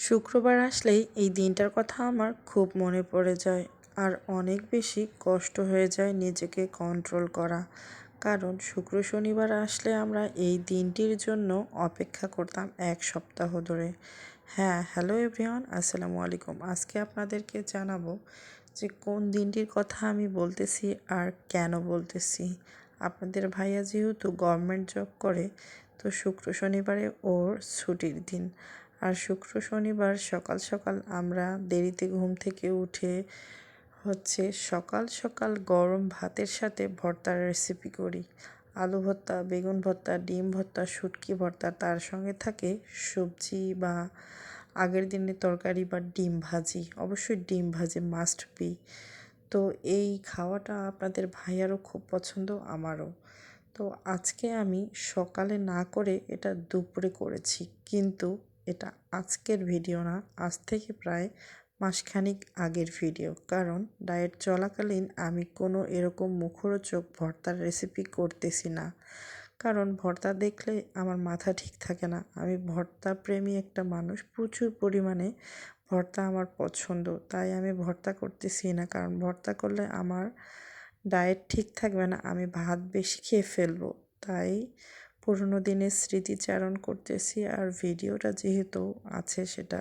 শুক্রবার আসলেই এই দিনটার কথা আমার খুব মনে পড়ে যায় আর অনেক বেশি কষ্ট হয়ে যায় নিজেকে কন্ট্রোল করা। কারণ শুক্র শনিবার আসলে আমরা এই দিনটির জন্য অপেক্ষা করতাম এক সপ্তাহ ধরে। হ্যাঁ হ্যালো এভরিওয়ান আসসালামু আলাইকুম। আজকে আপনাদেরকে জানাব যে কোন দিনটির কথা আমি বলতেছি আর কেন বলতেছি। আপনাদের ভাইয়া যেহেতু গভর্নমেন্ট জব করে, তো শুক্র শনিবারে ওর ছুটির দিন। আর শুক্র শনিবার সকাল সকাল আমরা দেরিতে ঘুম থেকে উঠে হচ্ছে সকাল সকাল গরম ভাতের সাথে ভর্তার রেসিপি করি। আলু ভর্তা, বেগুন ভর্তা, ডিম ভর্তা, শুটকি ভর্তা, তার সঙ্গে থাকে সবজি বা আগের দিনের তরকারি বা ডিম ভাজি। অবশ্যই ডিম ভাজি মাস্ট বি তো এই খাওয়াটা আপনাদের ভাইয়ারও খুব পছন্দ, আমারও। তো আজকে আমি সকালে না করে এটা দুপুরে করেছি। কিন্তু এটা আজকের ভিডিও না, আজ থেকে প্রায় মাসখানিক আগের ভিডিও। কারণ ডায়েট চলাকালীন আমি কোনো এরকম মুখরোচক ভর্তার রেসিপি করতেছি না। কারণ ভর্তা দেখলে আমার মাথা ঠিক থাকে না। আমি ভর্তা প্রেমী একটা মানুষ, প্রচুর পরিমাণে ভর্তা আমার পছন্দ। তাই আমি ভর্তা করতেছি না। কারণ ভর্তা করলে আমার ডায়েট ঠিক থাকবে না, আমি ভাত বেশি খেয়ে ফেলব। তাই পুরনো দিনের স্মৃতিচারণ করতেছি আর ভিডিওটা যেহেতু আছে সেটা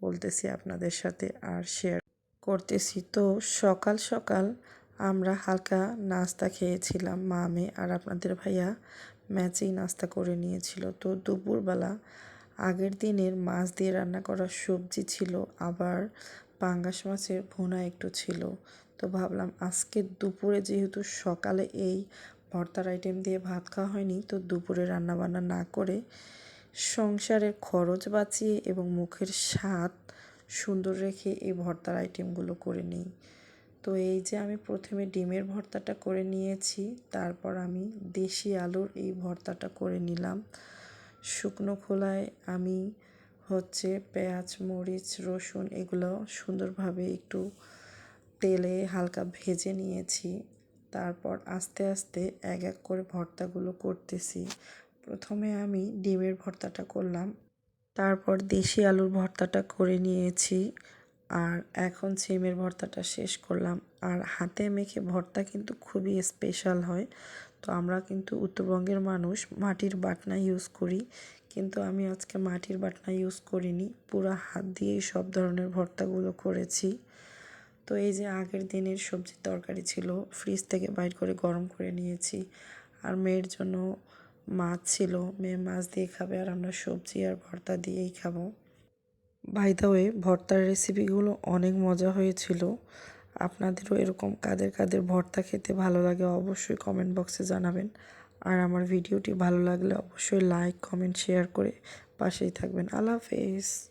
বলতেছি আপনাদের সাথে আর শেয়ার করতেছি। তো সকাল সকাল আমরা হালকা নাস্তা খেয়েছিলাম মামে আর আপনাদের ভাইয়া ম্যাচেই নাস্তা করে নিয়েছিল। তো দুপুরবেলা আগের দিনের মাছ দিয়ে রান্না করা সবজি ছিল, আবার পাঙ্গাস মাছের ভুনা একটু ছিল। তো ভাবলাম আজকে দুপুরে যেহেতু সকালে এই ভর্তার আইটেম দিয়ে ভাত খাওয়া হয়নি, তো দুপুরে রান্নাবান্না না করে সংসারের খরচ বাঁচিয়ে এবং মুখের স্বাদ সুন্দর রেখে এই ভর্তার আইটেমগুলো করে নিই। তো এই যে আমি প্রথমে ডিমের ভর্তাটা করে নিয়েছি, তারপর আমি দেশি আলুর এই ভর্তাটা করে নিলাম। শুকনো খোলায় আমি হচ্ছে পেঁয়াজ, মরিচ, রসুন এগুলো সুন্দরভাবে একটু তেলে হালকা ভেজে নিয়েছি। তারপর আস্তে আস্তে এক এক করে ভর্তাগুলো করতেছি। প্রথমে আমি ডিমের ভর্তাটা করলাম। তারপর দেশি আলুর ভর্তাটা করে নিয়েছি। আর এখন সিমের ভর্তাটা শেষ করলাম। আর হাতে মেখে ভর্তা কিন্তু খুবই স্পেশাল হয়। তো আমরা কিন্তু উত্তরবঙ্গের মানুষ, মাটির বাটনা ইউজ করি। কিন্তু আমি আজকে মাটির বাটনা ইউজ করিনি। পুরো হাত দিয়েই সব ধরনের ভর্তাগুলো করেছি। তো এই যে আগের দিনের সবজির তরকারি ছিল ফ্রিজ থেকে বাইর করে গরম করে নিয়েছি। আর মেয়ের জন্য মাছ ছিল, মেয়ে মাছ দিয়ে খাবে আর আমরা সবজি আর ভর্তা দিয়েই খাব। বাই দ্য ভর্তার রেসিপিগুলো অনেক মজা হয়েছিল। আপনাদেরও এরকম কাদের কাদের ভর্তা খেতে ভালো লাগে অবশ্যই কমেন্ট বক্সে জানাবেন। আর আমার ভিডিওটি ভালো লাগলে অবশ্যই লাইক কমেন্ট শেয়ার করে পাশেই থাকবেন। আল্লাহ হাফেজ।